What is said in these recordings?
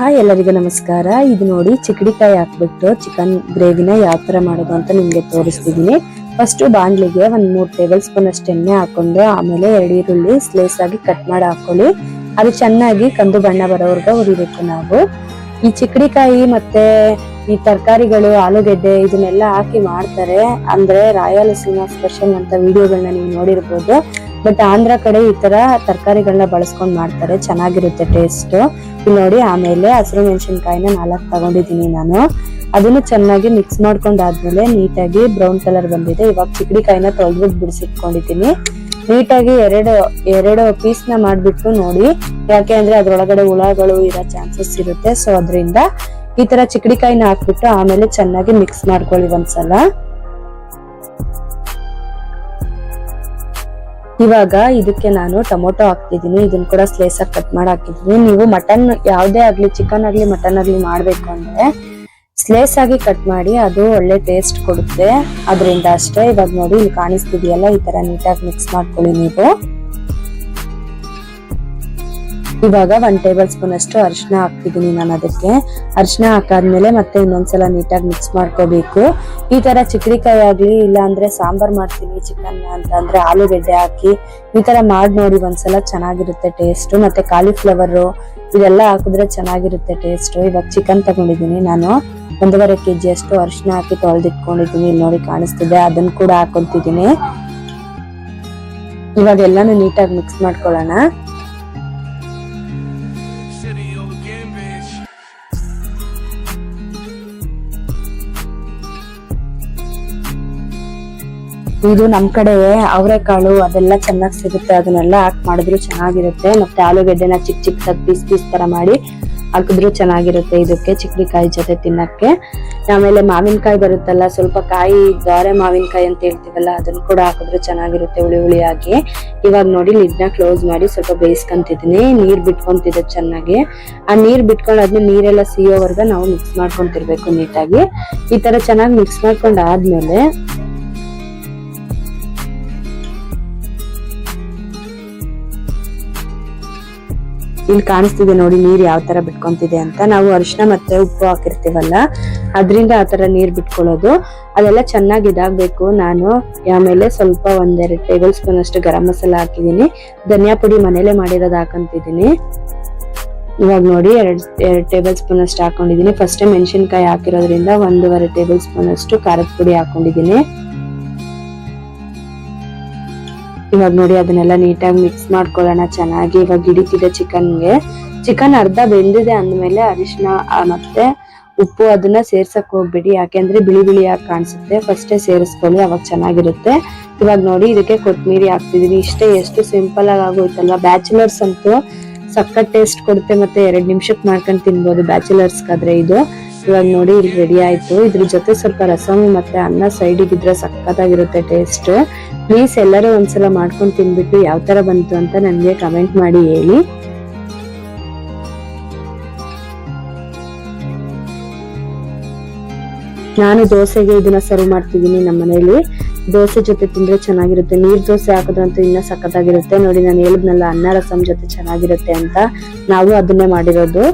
Hi ಎಲ್ಲರಿಗೂ ನಮಸ್ಕಾರ. ಇದು ನೋಡಿ ಚಿಕಡಿಕಾಯಿ ಹಾಕ್ಬಿಟ್ಟು ಚಿಕನ್ ಗ್ರೇವಿನ ಯಾವ ತರ ಮಾಡೋದು ಅಂತ ನಿಮ್ಗೆ ತೋರಿಸ್ತಿದೀನಿ ಫಸ್ಟ್ ಬಾಂಡ್ಲಿಗೆ ಒಂದ್ ಮೂರ್ ಟೇಬಲ್ ಸ್ಪೂನ್ ಅಷ್ಟು ಎಣ್ಣೆ ಹಾಕೊಂಡು ಆಮೇಲೆ ಎರಡು ಈರುಳ್ಳಿ ಸ್ಲೇಸ್ ಆಗಿ ಕಟ್ ಮಾಡಿ ಹಾಕೊಳ್ಳಿ. ಅದು ಚೆನ್ನಾಗಿ ಕಂದು ಬಣ್ಣ ಬರೋವರ್ಗ ಹುರಿಬೇಕು ನಾವು. ಈ ಚಿಕಡಿಕಾಯಿ ಮತ್ತೆ ಈ ತರಕಾರಿಗಳು, ಆಲೂಗೆಡ್ಡೆ ಇದನ್ನೆಲ್ಲ ಹಾಕಿ ಮಾಡ್ತಾರೆ. ಅಂದ್ರೆ ರಾಯಲ್ ಸಿನಿಮಾ ಸ್ಪೆಷಲ್ ಅಂತ ವಿಡಿಯೋಗಳನ್ನ ನೀವು ನೋಡಿರ್ಬೋದು. ಬಟ್ ಆಂಧ್ರ ಕಡೆ ಈ ತರ ತರಕಾರಿಗಳನ್ನ ಬಳಸ್ಕೊಂಡ್ ಮಾಡ್ತಾರೆ. ಚೆನ್ನಾಗಿರುತ್ತೆ ಟೇಸ್ಟ್ ನೋಡಿ ಆಮೇಲೆ ಹಸಿರು ಮೆಣಸಿನ್ಕಾಯಿನ ನಾಲ್ಕು ತಗೊಂಡಿದ್ದೀನಿ ನಾನು. ಅದನ್ನು ಚೆನ್ನಾಗಿ ಮಿಕ್ಸ್ ಮಾಡ್ಕೊಂಡಾದ್ಮೇಲೆ ನೀಟಾಗಿ ಬ್ರೌನ್ ಕಲರ್ ಬಂದಿದೆ. ಇವಾಗ ಚಿಕ್ಕಡಿಕಾಯಿನ ತೊಳೆದ್ಬಿಟ್ಟು ಬಿಡಿಸಿಟ್ಕೊಂಡಿದ್ದೀನಿ. ನೀಟಾಗಿ ಎರಡು ಎರಡು ಪೀಸ್ನ ಮಾಡ್ಬಿಟ್ಟು ನೋಡಿ ಯಾಕೆ ಅಂದ್ರೆ ಅದ್ರೊಳಗಡೆ ಹುಳಗಳು ಇರೋ ಚಾನ್ಸಸ್ ಇರುತ್ತೆ. ಸೊ ಅದರಿಂದ ಈ ತರ ಚಿಕ್ಕಡಿಕಾಯಿನ ಹಾಕ್ಬಿಟ್ಟು ಆಮೇಲೆ ಚೆನ್ನಾಗಿ ಮಿಕ್ಸ್ ಮಾಡ್ಕೊಳ್ಳಿ ಒಂದ್ಸಲ. ಇವಾಗ ಇದಕ್ಕೆ ನಾನು ಟೊಮೊಟೊ ಹಾಕ್ತಿದ್ದೀನಿ. ಇದನ್ನ ಕೂಡ ಸ್ಲೇಸ್ ಆಗಿ ಕಟ್ ಮಾಡಿ ಹಾಕಿದ್ದೀನಿ ನೀವು ಮಟನ್ ಯಾವುದೇ ಆಗ್ಲಿ ಚಿಕನ್ ಆಗ್ಲಿ ಮಟನ್ ಆಗ್ಲಿ ಮಾಡ್ಬೇಕು ಅಂದ್ರೆ ಸ್ಲೇಸ್ ಆಗಿ ಕಟ್ ಮಾಡಿ ಅದು ಒಳ್ಳೆ ಟೇಸ್ಟ್ ಕೊಡುತ್ತೆ. ಅದರಿಂದ ಅಷ್ಟೇ ಇವಾಗ ನೋಡಿ ಇಲ್ಲಿ ಕಾಣಿಸ್ತಿದೆಯಲ್ಲ, ಈ ತರ ನೀಟಾಗಿ ಮಿಕ್ಸ್ ಮಾಡ್ಕೊಳ್ಳಿ ನೀವು. ಇವಾಗ ಒನ್ ಟೇಬಲ್ ಸ್ಪೂನ್ ಅಷ್ಟು ಅರಿಶಿನ ಹಾಕ್ತಿದ್ದೀನಿ ನಾನು ಅದಕ್ಕೆ. ಅರಿಶಿನ ಹಾಕಾದ್ಮೇಲೆ ಮತ್ತೆ ಇನ್ನೊಂದ್ಸಲ ನೀಟಾಗಿ ಮಿಕ್ಸ್ ಮಾಡ್ಕೋಬೇಕು. ಈ ತರ ಚಿಕ್ಕಡಿಕಾಯಿ ಆಗ್ಲಿ ಇಲ್ಲ ಅಂದ್ರೆ ಸಾಂಬಾರ್ ಮಾಡ್ತೀನಿ ಚಿಕನ್ ಅಂತ ಅಂದ್ರೆ ಆಲೂಗೆಡ್ಡೆ ಹಾಕಿ, ಈ ತರ ಮಾಡಿ ನೋಡಿ ಒಂದ್ಸಲ ಚೆನ್ನಾಗಿರುತ್ತೆ ಟೇಸ್ಟ್ ಮತ್ತೆ ಕಾಲಿಫ್ಲವರ್ ಇದೆಲ್ಲ ಹಾಕಿದ್ರೆ ಚೆನ್ನಾಗಿರುತ್ತೆ ಟೇಸ್ಟ್ ಇವಾಗ ಚಿಕನ್ ತಗೊಂಡಿದ್ದೀನಿ ನಾನು. ಒಂದೂವರೆ ಕೆಜಿ ಅಷ್ಟು ಅರಿಶಿನ ಹಾಕಿ ತೊಳೆದಿಟ್ಕೊಂಡಿದ್ದೀನಿ. ನೋಡಿ ಕಾಣಿಸ್ತಿದೆ ಅದನ್ನ ಕೂಡ ಹಾಕೊಂತಿದ್ದೀನಿ. ಇವಾಗ ಎಲ್ಲಾನು ನೀಟಾಗಿ ಮಿಕ್ಸ್ ಮಾಡ್ಕೊಳ್ಳೋಣ. ಇದು ನಮ್ ಕಡೆ ಅವರೆಕಾಳು ಅದೆಲ್ಲ ಚೆನ್ನಾಗಿ ಸಿಗುತ್ತೆ. ಅದನ್ನೆಲ್ಲ ಹಾಕಿ ಮಾಡಿದ್ರು ಚೆನ್ನಾಗಿರುತ್ತೆ. ಮತ್ತೆ ಆಲೂಗೆಡ್ಡೆನ ಚಿಕ್ಕ ಚಿಕ್ಕದಾಗಿ ಪೀಸ್ ಪೀಸ್ ತರ ಮಾಡಿ ಹಾಕಿದ್ರು ಚೆನ್ನಾಗಿರುತ್ತೆ ಇದಕ್ಕೆ ಚಿಕ್ಕಡಿಕಾಯಿ ಜೊತೆ ತಿನ್ನಕ್ಕೆ. ಆಮೇಲೆ ಮಾವಿನಕಾಯಿ ಬರುತ್ತಲ್ಲ, ಸ್ವಲ್ಪ ಕಾಯಿ, ಗಾರೆ ಮಾವಿನಕಾಯಿ ಅಂತ ಹೇಳ್ತೀವಲ್ಲ, ಅದನ್ನ ಕೂಡ ಹಾಕಿದ್ರು ಚೆನ್ನಾಗಿರುತ್ತೆ ಹುಳಿ ಹುಳಿಯಾಗಿ. ಇವಾಗ ನೋಡಿ ಲಿಡ್ನ ಕ್ಲೋಸ್ ಮಾಡಿ ಸ್ವಲ್ಪ ಬೇಯಿಸ್ಕೊಂತಿದ್ದೀನಿ. ನೀರ್ ಬಿಟ್ಕೊಂತಿದೆ ಚೆನ್ನಾಗಿ. ಆ ನೀರ್ ಬಿಟ್ಕೊಂಡು ಅದ್ನ ನೀರೆಲ್ಲ ಸಿಯೋವರೆಗ ನಾವು ಮಿಕ್ಸ್ ಮಾಡ್ಕೊಂತಿರ್ಬೇಕು ನೀಟಾಗಿ. ಈ ತರ ಚೆನ್ನಾಗಿ ಮಿಕ್ಸ್ ಮಾಡ್ಕೊಂಡ್ ಇಲ್ಲಿ ಕಾಣಿಸ್ತಿದೆ ನೋಡಿ ನೀರ್ ಯಾವ ತರ ಬಿಟ್ಕೊಂತಿದೆ ಅಂತ. ನಾವು ಅರಿಶಿನ ಮತ್ತೆ ಉಪ್ಪು ಹಾಕಿರ್ತೀವಲ್ಲ, ಅದರಿಂದ ಆ ತರ ನೀರ್ ಬಿಟ್ಕೊಳ್ಳೋದು. ಅದೆಲ್ಲ ಚೆನ್ನಾಗಿ ಇದಾಗ್ಬೇಕು. ನಾನು ಆಮೇಲೆ ಸ್ವಲ್ಪ ಒಂದೆರಡು ಟೇಬಲ್ ಸ್ಪೂನ್ ಅಷ್ಟು ಗರಂ ಮಸಾಲ ಹಾಕಿದೀನಿ ಧನಿಯಾ ಪುಡಿ ಮನೇಲೆ ಮಾಡಿರೋದು ಹಾಕೊಂತಿದ್ದೀನಿ. ಇವಾಗ ನೋಡಿ ಎರಡ್, ಎರಡು ಟೇಬಲ್ ಸ್ಪೂನ್ ಅಷ್ಟು ಹಾಕೊಂಡಿದೀನಿ ಫಸ್ಟ್ ಮೆಣಸಿನ್ಕಾಯಿ ಹಾಕಿರೋದ್ರಿಂದ ಒಂದೂವರೆ ಟೇಬಲ್ ಸ್ಪೂನ್ ಅಷ್ಟು ಖಾರದ ಪುಡಿ ಹಾಕೊಂಡಿದೀನಿ ಇವಾಗ ನೋಡಿ ಅದನ್ನೆಲ್ಲ ನೀಟಾಗಿ ಮಿಕ್ಸ್ ಮಾಡ್ಕೊಳ್ಳೋಣ. ಚೆನ್ನಾಗಿ ಇವಾಗ ಹಿಡಿತಿದೆ ಚಿಕನ್ಗೆ. ಚಿಕನ್ ಅರ್ಧ ಬೆಂದಿದೆ ಅಂದಮೇಲೆ ಅರಿಶಿನ ಮತ್ತೆ ಉಪ್ಪು ಅದನ್ನ ಸೇರ್ಸಕ್ ಹೋಗ್ಬೇಡಿ. ಯಾಕೆಂದ್ರೆ ಬಿಳಿ ಬಿಳಿಯಾಗಿ ಕಾಣಿಸುತ್ತೆ. ಫಸ್ಟೇ ಸೇರಿಸ್ಕೊಳ್ಳಿ, ಅವಾಗ ಚೆನ್ನಾಗಿರುತ್ತೆ. ಇವಾಗ ನೋಡಿ ಇದಕ್ಕೆ ಕೊತ್ತಂಬರಿ ಹಾಕ್ತಿದೀನಿ. ಇಷ್ಟೇ, ಎಷ್ಟು ಸಿಂಪಲ್ ಆಗಿ ಆಗೋಯ್ತಲ್ವಾ? ಬ್ಯಾಚುಲರ್ಸ್ ಅಂತೂ ಸಖತ್ ಟೇಸ್ಟ್ ಕೊಡುತ್ತೆ ಮತ್ತೆ ಎರಡು ನಿಮಿಷಕ್ಕೆ ಮಾಡ್ಕೊಂಡು ತಿನ್ಬೋದು ಬ್ಯಾಚುಲರ್ಸ್ಗಾದ್ರೆ ಇದು. ಇವಾಗ ನೋಡಿ ಇಲ್ಲಿ ರೆಡಿ ಆಯ್ತು. ಇದ್ರ ಜೊತೆ ಸ್ವಲ್ಪ ರಸಮ್ ಮತ್ತೆ ಅನ್ನ ಸೈಡಿಗೆ ಇದ್ರೆ ಸಖತ್ತಾಗಿರುತ್ತೆ ಟೇಸ್ಟ್ ಪ್ಲೀಸ್ ಎಲ್ಲರೂ ಒಂದ್ಸಲ ಮಾಡ್ಕೊಂಡು ತಿನ್ಬಿಟ್ಟು ಯಾವ ತರ ಬಂತು ಅಂತ ನನಗೆ ಕಮೆಂಟ್ ಮಾಡಿ ಹೇಳಿ. ನಾನು ದೋಸೆಗೆ ಇದನ್ನ ಸರ್ವ್ ಮಾಡ್ತಿದ್ದೀನಿ ನಮ್ಮ ಮನೇಲಿ. ದೋಸೆ ಜೊತೆ ತಿಂದ್ರೆ ಚೆನ್ನಾಗಿರುತ್ತೆ. ನೀರ್ ದೋಸೆ ಹಾಕೋದ್ರಂತೂ ಇನ್ನ ಸಖತ್ತಾಗಿರುತ್ತೆ. ನೋಡಿ, ನಾನು ಹೇಳಿದ್ನಲ್ಲ, ಅನ್ನ ರಸಂ ಜೊತೆ ಚೆನ್ನಾಗಿರುತ್ತೆ ಅಂತ. ನಾವು ಅದನ್ನೇ ಮಾಡಿರೋದು.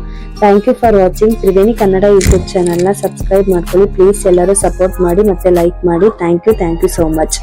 Thank you for watching Triveni Kannada YouTube ಚಾನಲ್ನ ಸಬ್ಸ್ಕ್ರೈಬ್ ಮಾಡ್ಕೊಳ್ಳಿ. ಪ್ಲೀಸ್ ಎಲ್ಲರೂ ಸಪೋರ್ಟ್ ಮಾಡಿ ಮತ್ತೆ ಲೈಕ್ ಮಾಡಿ. Thank you thank you so much